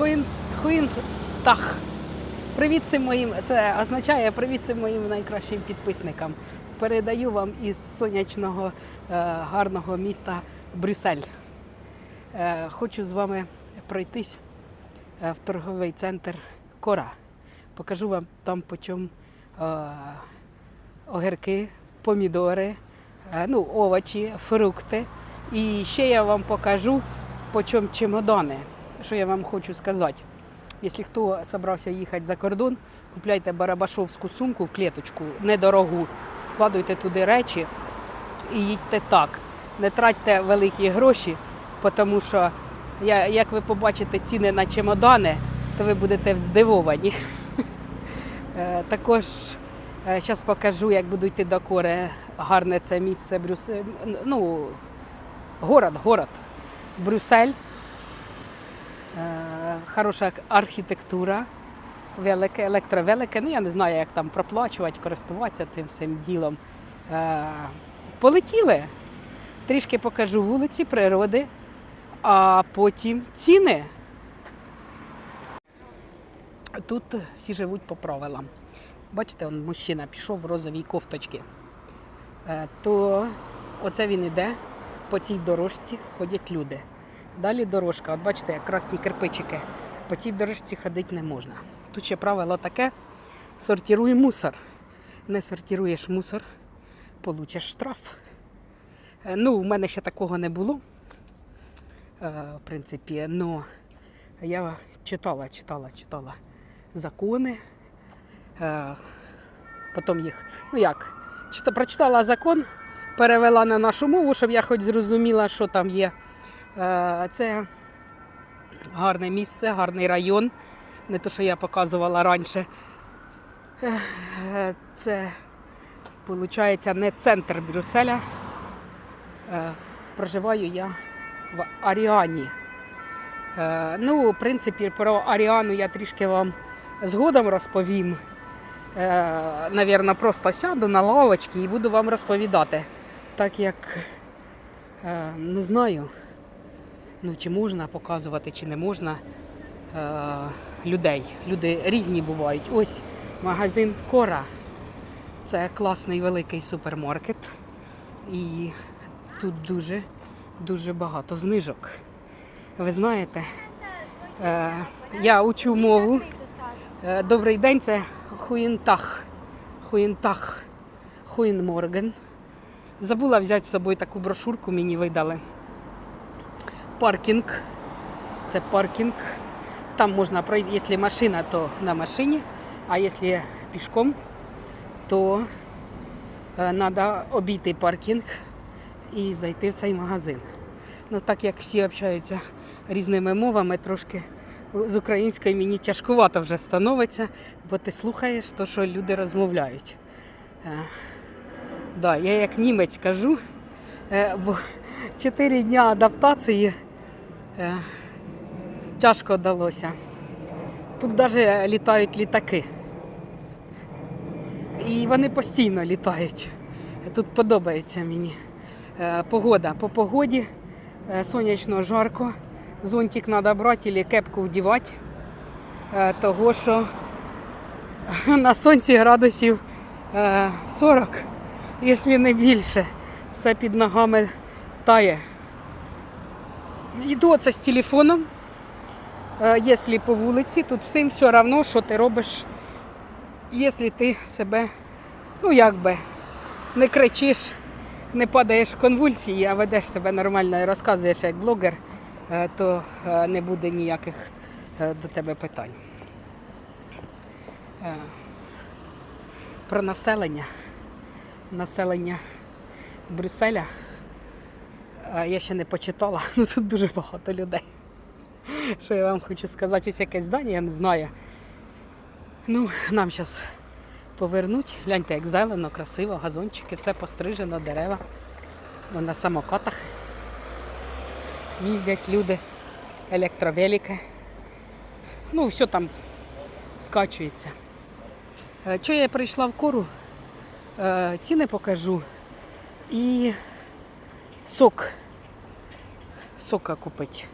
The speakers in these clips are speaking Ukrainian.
Хуїн, Хуїнтах. Привіт цим моїм, це означає привіт цим моїм найкращим підписникам. Передаю вам із сонячного е, гарного міста Брюссель. Е, хочу з вами пройтись е, в торговий центр Кора. Покажу вам там по чому е, огірки, помідори, ну, овочі, фрукти. І ще я вам покажу по чому чемодани. Що я вам хочу сказати. Якщо хто зібрався їхати за кордон, купляйте барабашовську сумку в клеточку, недорогу, складуйте туди речі і їдьте так. Не тратьте великі гроші, тому що, як ви побачите ціни на чемодани, то ви будете здивовані. Е, Також зараз покажу, як буду йти до кори. Гарне це місце Брюссель. Ну, город, город. Брюссель. Е, Хороша архітектура, велике, електровелике. Ну, я не знаю, як там проплачувати, користуватися цим всім ділом. Е, Полетіли. Трішки покажу вулиці, природи, а потім ціни. Тут всі живуть по правилам. Бачите, он мужчина пішов в розовій кофточці. Е, То оце він іде, по цій дорожці ходять люди. Далі дорожка, от бачите, якраз ті кирпичики. По цій дорожці ходити не можна. Тут ще правило таке: сортируй мусор. Не сортируєш мусор, получиш штраф. Е, Ну, у мене ще такого не було. Е, В принципі, но я читала, читала, читала закони. Е, Потім їх, ну як, чита- прочитала закон, перевела на нашу мову, щоб я хоч зрозуміла, що там є. Е, Це гарне місце, гарний район. Не те, що я показувала раніше. Е, Це, виходить, не центр Брюсселя. Е, Проживаю я в Аріані. Е, Ну, в принципі, про Аріану я трішки вам згодом розповім. Е, Навірно, просто сяду на лавочці і буду вам розповідати. Так як е, не знаю, ну, чи можна показувати, чи не можна е, людей. Люди різні бувають. Ось магазин Кора. Це класний великий супермаркет. І тут дуже, дуже багато знижок. Ви знаєте, е, я учу мову. Е, Добрий день, це Хуїнтах. Хуїнтах. Хуїнморген. Забула взяти з собою таку брошурку, мені видали. Паркінг. Це паркінг. Там можна пройти, якщо машина, то на машині, а якщо пішком, то треба обійти паркінг і зайти в цей магазин. Ну так як всі общаються різними мовами, трошки з української мені тяжкувато вже становиться, бо ти слухаєш то, що люди розмовляють. Е, да, я як німець кажу, в 4 дні адаптації тяжко вдалося. Тут навіть літають літаки. І вони постійно літають. Тут подобається мені. Е, Погода. По погоді е, сонячно жарко. Зонтик треба брати або кепку вдівати, е, того що на сонці градусів е, 40, якщо не більше. Все під ногами тає. Йду оце з телефоном. Е, Якщо по вулиці, тут всім все одно, що ти робиш, якщо ти себе, ну як би, не кричиш, не падаєш в конвульсії, а ведеш себе нормально і розказуєш як блогер, е, то е, не буде ніяких до тебе питань. Про населення. Населення Брюсселя. Е, Я ще не почитала, ну тут дуже багато людей. Що я вам хочу сказати, ось якесь здання, я не знаю. Ну, нам зараз повернуть. Гляньте, як зелено, красиво, газончики, все пострижено, дерева. Ну, На самокатах їздять люди, електровелики. Ну, все там скачується. Е, Що я прийшла в кору, Е, ціни покажу. І сок. Сока купити.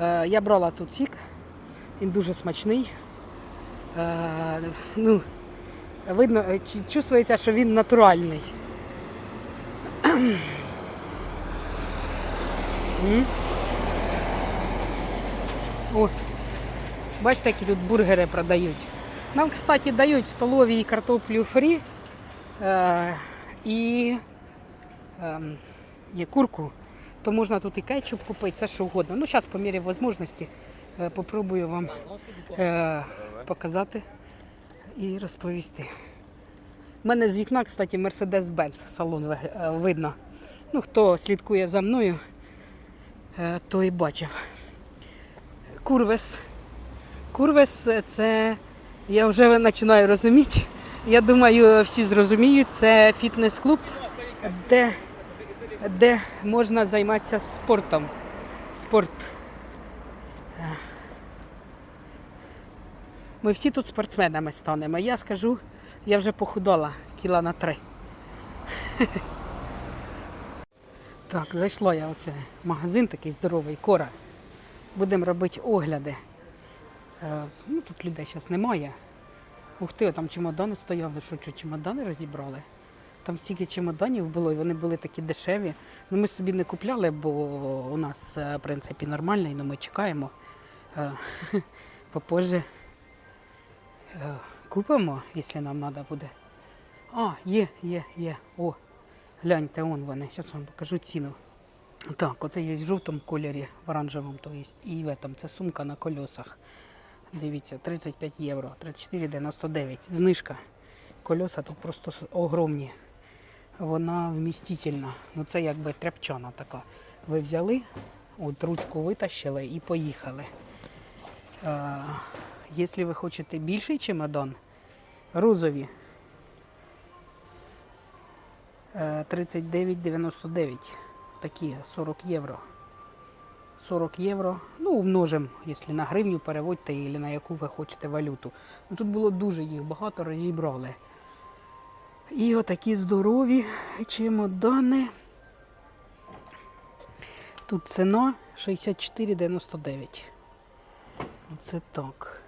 Е, Я брала тут сік Він дуже смачний. Е, ну, видно, е, чувствується, що він натуральний. О, бачите, які тут бургери продають. Нам, кстати, дають в столовій картоплю фрі е, і е, є курку, то можна тут і кетчуп купити, все що угодно. Ну, зараз по мірі можливості е, попробую вам е, показати і розповісти. У мене з вікна, кстати, Mercedes-Benz салон е, видно. Ну, хто слідкує за мною, е, той бачив. Курвес. Курвес е, це, я вже починаю розуміти. Я думаю, всі зрозуміють, це фітнес-клуб, де, де можна займатися спортом. Спорт. Е. Ми всі тут спортсменами станемо. Я скажу, я вже похудала кіла на три. Так, зайшла я оце магазин такий здоровий, кора. Будемо робити огляди. Е, ну, тут людей зараз немає. Ух ти, там чемодани стояли, що що, чемодани розібрали. Там стільки чемоданів було, і вони були такі дешеві. Ну, ми собі не купляли, бо у нас, е, в принципі, нормальний, але ми чекаємо. Е, Попозже е, купимо, якщо нам треба буде. А, є, є, є. О, гляньте, он вони. Зараз вам покажу ціну. Так, оце є в жовтому кольорі, в оранжевому, то є, і в этом. Це сумка на колесах. Дивіться, 35 євро, 34,99. Знижка. Колеса тут просто огромні. Вона вмістительна. Ну це якби тряпчана така. Ви взяли, от ручку витащили і поїхали. Е, якщо ви хочете більший чемодан, розові. е, 39,99. Такі 40 євро. 40 євро. Ну, умножимо, якщо на гривню переводьте, або на яку ви хочете валюту. Ну, тут було дуже їх багато, розібрали. І отакі здорові чемодани. Тут ціна 64,99. Оце так.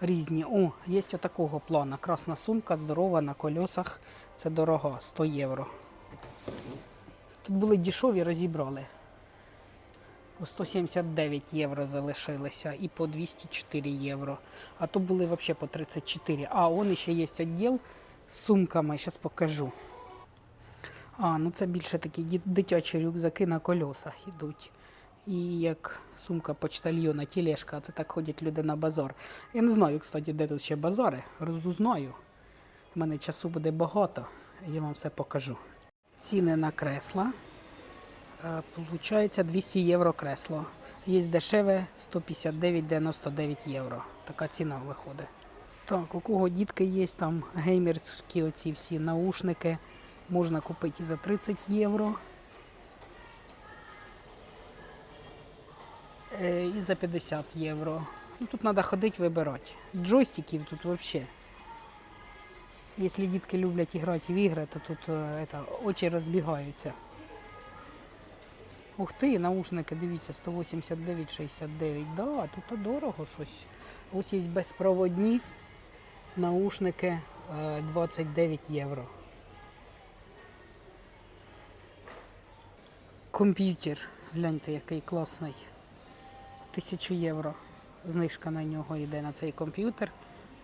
Різні. О, є отакого плана. Красна сумка, здорова на колесах. Це дорога, 100 євро. Тут були дешеві, розібрали. По 179 євро залишилися і по 204 євро. А то були взагалі по 34. А, он ще є відділ сумками, зараз покажу. А, ну це більше такі дитячі рюкзаки на колесах йдуть. І як сумка почтальйона, тележка, це так ходять люди на базар. Я не знаю, кстати, де тут ще базари. Розузнаю. У мене часу буде багато, я вам все покажу. Ціни на кресла. Е, Получається 200 євро кресло. Є дешеве 159,99 євро. Така ціна виходить. Так, у кого дітки є, там геймерські оці всі наушники можна купити і за 30 євро. Е, І за 50 євро. Ну, тут треба ходити вибирати. Джойстиків тут взагалі. Якщо дітки люблять грати в ігри, то тут е, это, очі розбігаються. Ух ти, наушники, дивіться, 189,69. Да, тут дорого щось. Ось є безпроводні наушники е, 29 євро. Комп'ютер, гляньте, який класний. 1000 євро. Знижка на нього йде на цей комп'ютер.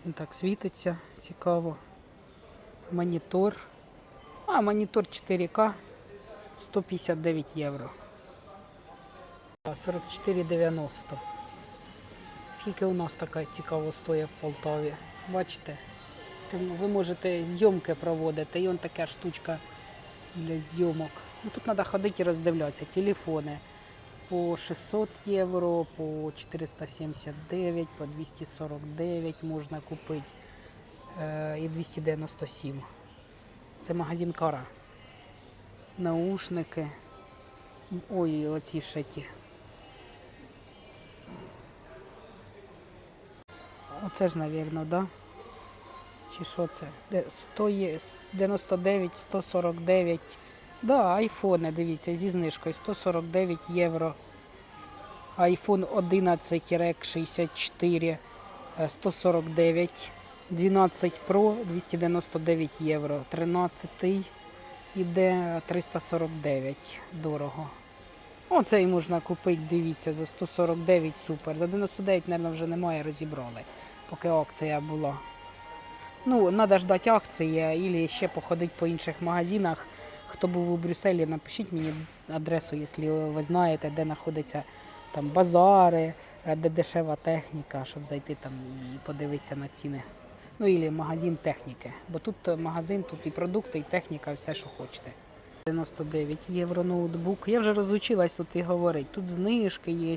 Він так світиться, цікаво. Монітор. А, монітор 4К 159 євро. 44,90. Скільки у нас така цікаво стоїть в Полтаві? Бачите? Ви можете зйомки проводити, і он така штучка для зйомок. Ну, тут треба ходити і роздивлятися. Телефони по 600 євро, по 479, по 249 можна купити. Е, і 297. Це магазин Кара. Наушники. Ой, оці ще Оце ж, мабуть, да? Чи що це? Де 100 є, 99, 149. Да, айфони, дивіться, зі знижкою 149 євро. iPhone 11 REC 64 е, 149, 12 Pro 299 євро, 13 іде 349, дорого. Оцей можна купити, дивіться, за 149 супер. За 99, мабуть, вже немає, розібрали, поки акція була. Ну, треба ждати акції, або ще походити по інших магазинах. Хто був у Брюсселі, напишіть мені адресу, якщо ви знаєте, де знаходяться там базари, де дешева техніка, щоб зайти там і подивитися на ціни. Ну, і магазин техніки. Бо тут магазин, тут і продукти, і техніка, все, що хочете. 99 євро ноутбук. Я вже розучилась тут і говорити. Тут знижки є,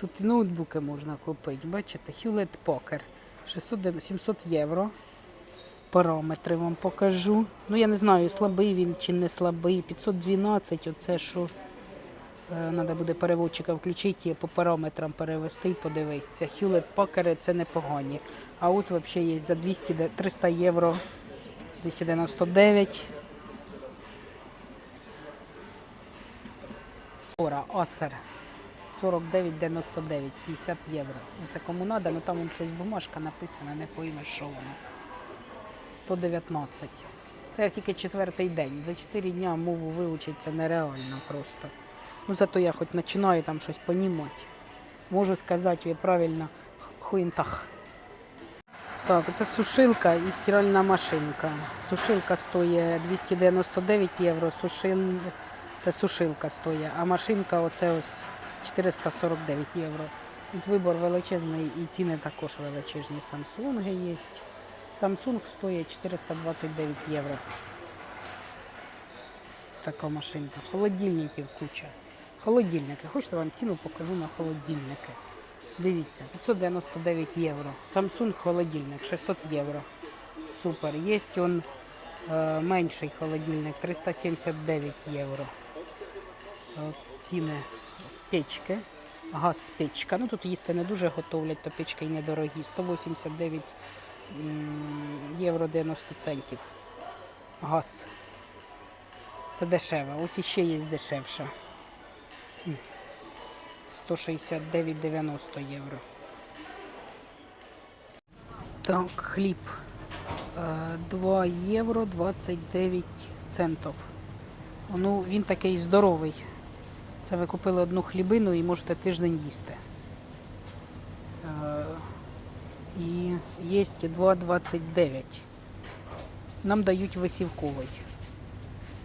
тут і ноутбуки можна купити. Бачите, Hewlett Packard 600, 700 євро. Параметри вам покажу. Ну, я не знаю, слабий він чи не слабий. 512, оце що. Треба буде переводчика включити і по параметрам перевести і подивитися. Hewlett Packard це непогані. А от взагалі є за 200, 300 євро 299. Ора, Acer 49,99, 50 євро. Ну, Це кому треба, ну там вон щось бумажка написана, не поймеш, що воно. 119. Це тільки четвертий день. За 4 дня мову вивчити це нереально просто. Ну зато я хоч починаю там щось понімати. Можу сказати ви правильно хуїнтах. Так, оце сушилка і стиральна машинка. Сушилка стоїть 299 євро, сушил... це сушилка стоїть, а машинка оце ось 449 євро. Тут вибор величезний і ціни також величезні. Samsung є. Samsung стоїть 429 євро. Така машинка. Холодильників куча. Холодильники. Хочете вам ціну покажу на холодильники. Дивіться, 599 євро. Samsung холодильник 600 євро. Супер. Є он е, менший холодильник 379 євро. Ціни печки. Газ печка. Ну тут їсти не дуже готовлять, то печки й недорогі. 189 євро 90 центів. Газ. Це дешево. Ось іще є дешевша. 169,90 євро. Так, хліб. Е, 2 євро 29 центів. Ну, він такий здоровий. Це ви купили одну хлібину і можете тиждень їсти. Е, І є 2,29. Нам дають висівковий.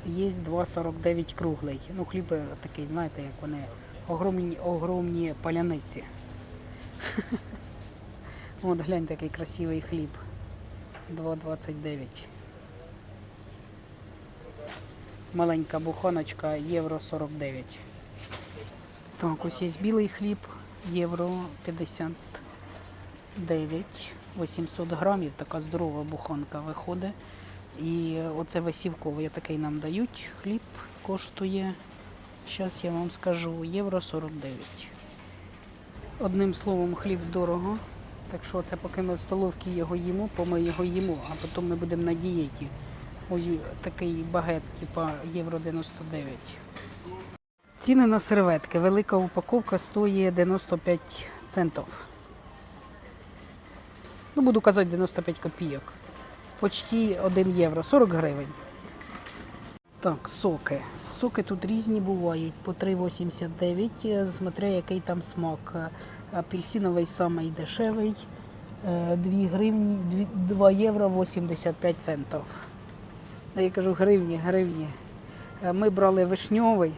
Є 2,49 круглий. Ну, хліб е, такий, знаєте, як вони огромні, огромні паляниці. От глянь, такий красивий хліб. 2,29. Маленька буханочка, євро 49. Так, ось є білий хліб, євро 59. 800 грамів, така здорова буханка виходить. І оце висівковий такий нам дають. Хліб коштує, зараз я вам скажу, євро 49. Одним словом, хліб дорого. Так що це поки ми в столовці його їмо, то ми його їмо, а потім ми будемо на дієті. Ось такий багет, типа євро 99. Ціни на серветки. Велика упаковка стоїть 95 центів. Ну, буду казати 95 копійок. Почти 1 євро, 40 гривень. Так, соки. Соки тут різні бувають, по 3,89, е, смотря який там смак. Е, Апельсиновий самий дешевий, е, 2 гривні, 2, 2 євро 85 центів. Я кажу гривні, гривні. Е, Ми брали вишньовий,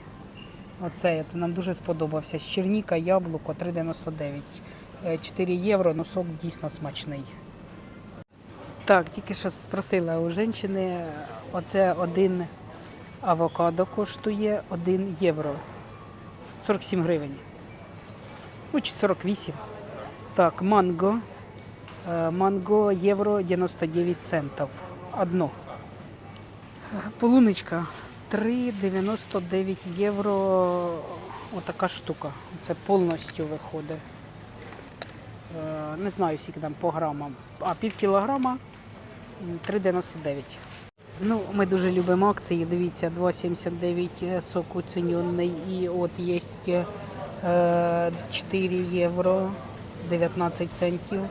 оцей, от нам дуже сподобався. З черніка, яблуко 3,99. Е, 4 євро, ну сок дійсно смачний. Так, тільки що спросила у жінки, оце один авокадо коштує 1 євро. 47 гривень. Ну, чи 48. Так, манго. Е, Манго євро 99 центів. Одно. Е, Полуничка 3,99 євро. Отака штука. Це повністю виходить. Е, Не знаю, скільки там по грамам. А пів кілограма 3,99. Ну, ми дуже любимо акції. Дивіться, 2,79 сок оцінений. І от є Е, 4 євро 19 центів.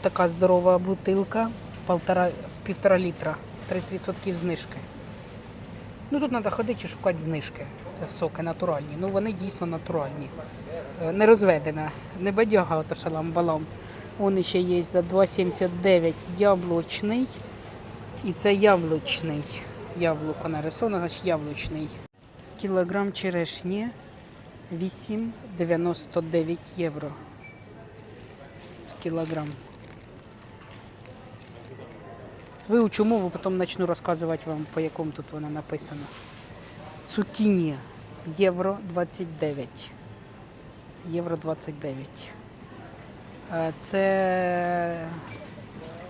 Така здорова бутилка, півтора літра, 30% знижки. Ну тут треба ходити і шукати знижки. Це соки натуральні. Ну вони дійсно натуральні. Е, Не розведена, не бадяга ото шалам-балам. Вон ще є за 2,79 яблучний. І це яблучний. Яблуко нарисовано, значить яблучний. Кілограм черешні 8,99 євро. Кілограм. Вивчу мову, потім почну розказувати вам, по якому тут вона написана. Цукіні євро 29. Євро 29. Е, Це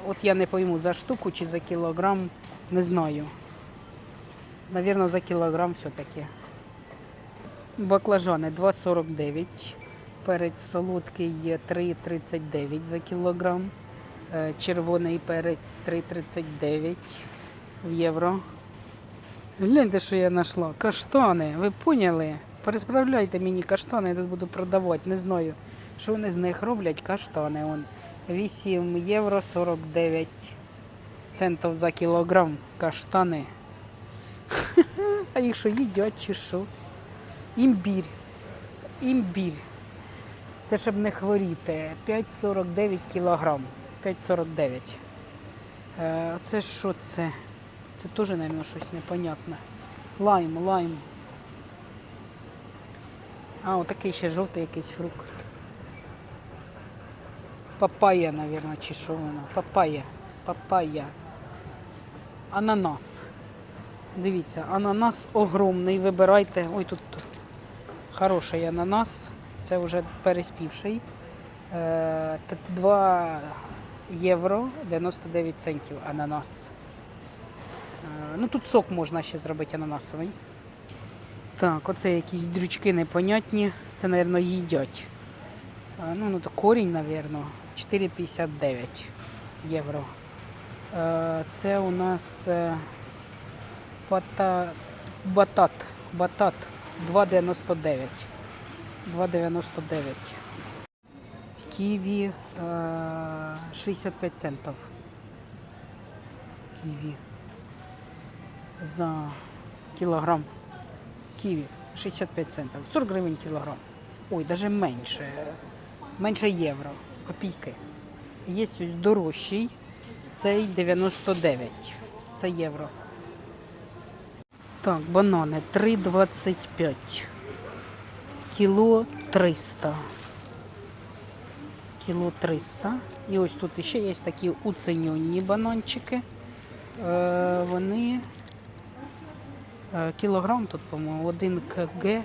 от я не пойму за штуку чи за кілограм, не знаю. Навірно, за кілограм все-таки. Баклажани 2,49. Перець солодкий є 3,39 за кілограм. Е, Червоний перець 3,39 в євро. Гляньте, що я знайшла. Каштани, ви поняли? Пересправляйте мені каштани, я тут буду продавати. Не знаю, що вони з них роблять. Каштани. Он. 8 євро 49 центів за кілограм. Каштани. А їх що їдять чи що? Імбір. Імбір. Це щоб не хворіти. 5,49 кілограм. 5,49. Е, це що це? Це теж, мабуть, щось непонятне. Лайм, лайм. А, отакий ще жовтий якийсь фрукт. Папая, мабуть, чи що воно? Папая. Папая. Ананас. Дивіться, ананас огромний. Вибирайте. Ой, тут хороший ананас. Це вже переспівший. Е, 2 євро 99 центів ананас. Е, Ну тут сок можна ще зробити ананасовий. Так, оце якісь дрючки непонятні. Це, мабуть, їдять. Е, Ну, ну то корінь, мабуть, 4,59 євро. Е, Це у нас бата... батат. Батат 2,99. 2,99. Ківі е, 65 центів. Ківі. За кілограм. Ківі 65 центів. 40 гривень кілограм. Ой, навіть менше. Менше євро. Копійки. Є ось дорожчий. Цей 99. Це євро. Так, банани 3,25. Кіло 300. Кіло 300. І ось тут ще є такі уценьонні бананчики. Е, вони е, кілограм тут, по-моєму, 1 кг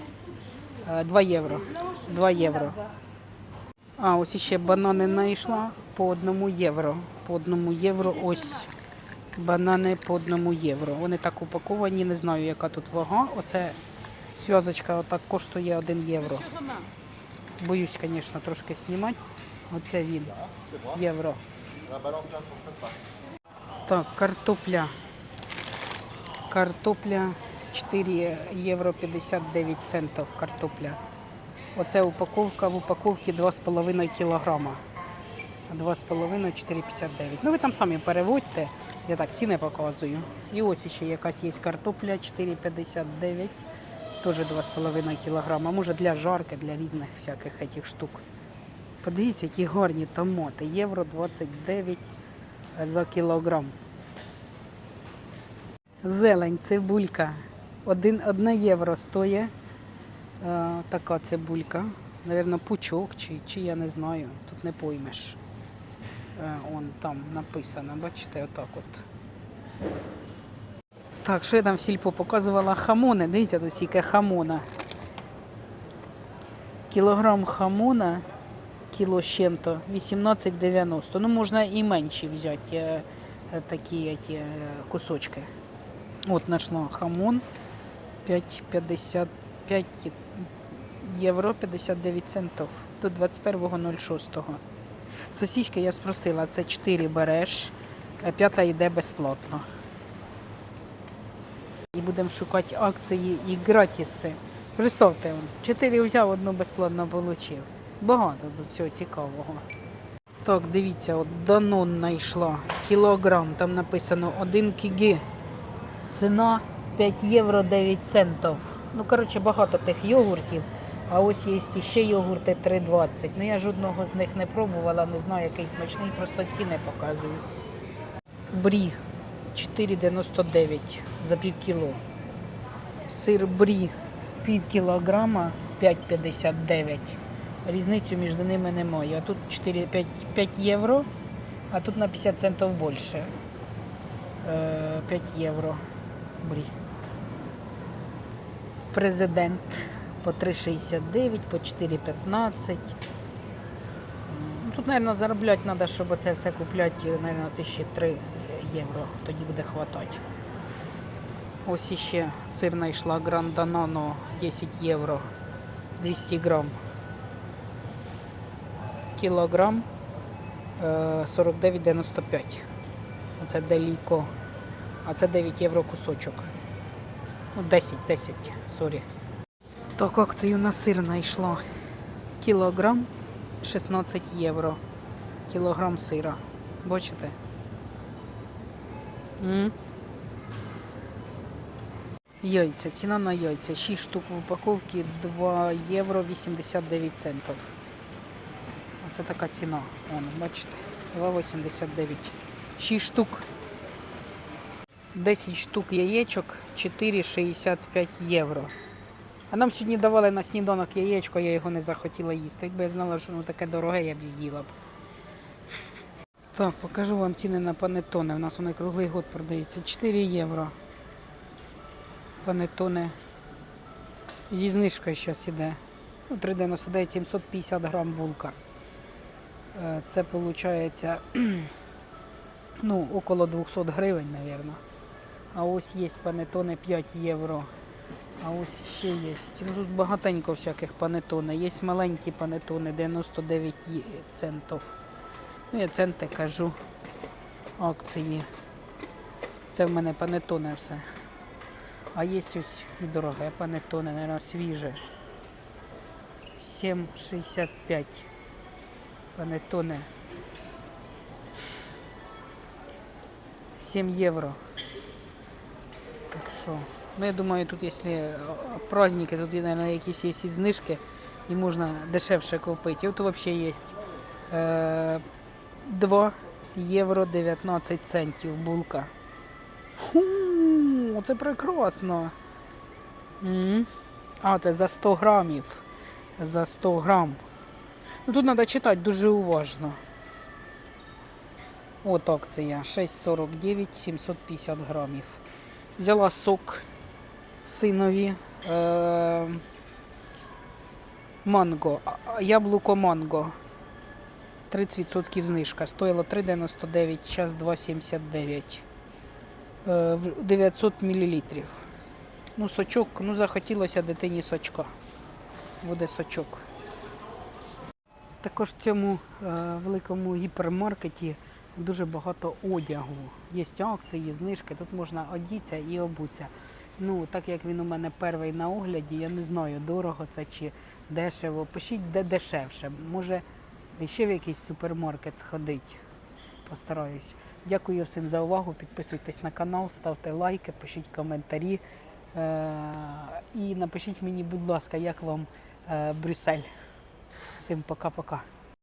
е, 2 євро. 2 євро. А, ось ще банани знайшла по 1 євро. По 1 євро ось банани по 1 євро. Вони так упаковані, не знаю, яка тут вага. Оце зв'язочка отак коштує 1 євро. Боюсь, звісно, трошки знімати. Оце він. Євро. Так, картопля. Картопля 4 євро 59 центів картопля. Оце упаковка в упаковці 2,5 кілограма. 2,5 4,59. Ну ви там самі переводьте, я так ціни показую. І ось ще якась є картопля 4,59, теж 2,5 кілограма. Може для жарки, для різних всяких штук. Подивіться, які гарні томати. Євро 29 за кілограм. Зелень, цибулька. Один, одне євро стоїть. Е, така цибулька. Навірно, пучок чи, чи я не знаю. Тут не поймеш. Е, он там написано, бачите, отак от. Так, що я там в сільпо показувала хамони. Дивіться, тут скільки хамона. Кілограм хамона, кіло з чим-то, 18,90. Ну, можна і менші взяти е, е, такі эти, е, кусочки. От знайшла хамон 5,55 євро 59 центів до 21.06. Сосиски я спросила, це 4 береш, а п'ята йде безплатно. І будемо шукати акції і гратіси. Представте, он, чотири взяв, одну безплатно отримав. Багато тут всього цікавого. Так, дивіться, от Данон знайшла. Кілограм, там написано 1 кг. Ціна 5 євро 9 центів. Ну, коротше, багато тих йогуртів. А ось є ще йогурти 3,20. Ну я жодного з них не пробувала, не знаю, який смачний, просто ціни показую. Брі 4,99 за пів кіло. Сир брі пів кілограма 5,59. Різницю між ними немає. А тут 4, 5, 5 євро, а тут на 50 центів більше. Е, 5 євро брі. Президент по 3,69, по 4,15. Ну, Тут, мабуть, заробляти треба, щоб це все купляти, мабуть, 1003 євро. Тоді буде хватати. Ось іще сир знайшла Гранданано 10 євро 200 грам. Кілограм е, 49,95. Оце деліко. А це 9 євро кусочок. Ну, 10, 10, сорі. Так, акцію на сир знайшла. Кілограм 16 євро. Кілограм сира. Бачите? М? Яйця. Ціна на яйця. 6 штук в упаковці 2 євро 89 центів. Оце така ціна. Вон, бачите, 2,89. 6 штук. 10 штук яєчок 4,65 євро. А нам сьогодні давали на сніданок яєчко, я його не захотіла їсти. Якби я знала, що воно таке дороге, я б з'їла б. Так, покажу вам ціни на панетони. У нас вони круглий год продаються. 4 євро. Панетони. Зі знижкою зараз іде. Ну, 3,99 750 грам булка. Е, Це виходить ну, около 200 гривень, мабуть. А ось є панетони 5 євро. А ось ще є. Ну, тут багатенько всяких панетони. Є маленькі панетони 99 центів. Ну, я центи кажу. Акції. Це в мене панетоне все. А є ось і дороге панетоне, мабуть, свіже. 7,65 панетоне. 7 євро. Так що, ну я думаю, тут якщо е, праздники, тут, наверное, якісь є знижки і можна дешевше купити. І от взагалі є е, 2 євро 19 центів булка. Фу, це прекрасно. А, це за 100 грамів. За 100 грам. Ну тут треба читати дуже уважно. От акція 6,49 750 грамів. Взяла сок синові. Е- манго. Яблуко манго. 30% знижка. Стоїло 3,99, зараз 2,79. Е, 900 мл. Ну, сочок, ну захотілося дитині сочка. Буде сочок. Також в цьому е, великому гіпермаркеті дуже багато одягу. Є акції, є знижки, тут можна одітися і обуться. Ну, так як він у мене перший на огляді, я не знаю, дорого це чи дешево. Пишіть, де дешевше. Може, ще в якийсь супермаркет сходить. Постараюсь. Дякую всім за увагу. Підписуйтесь на канал, ставте лайки, пишіть коментарі. Е- і напишіть мені, будь ласка, як вам е, Брюссель. Всім пока-пока.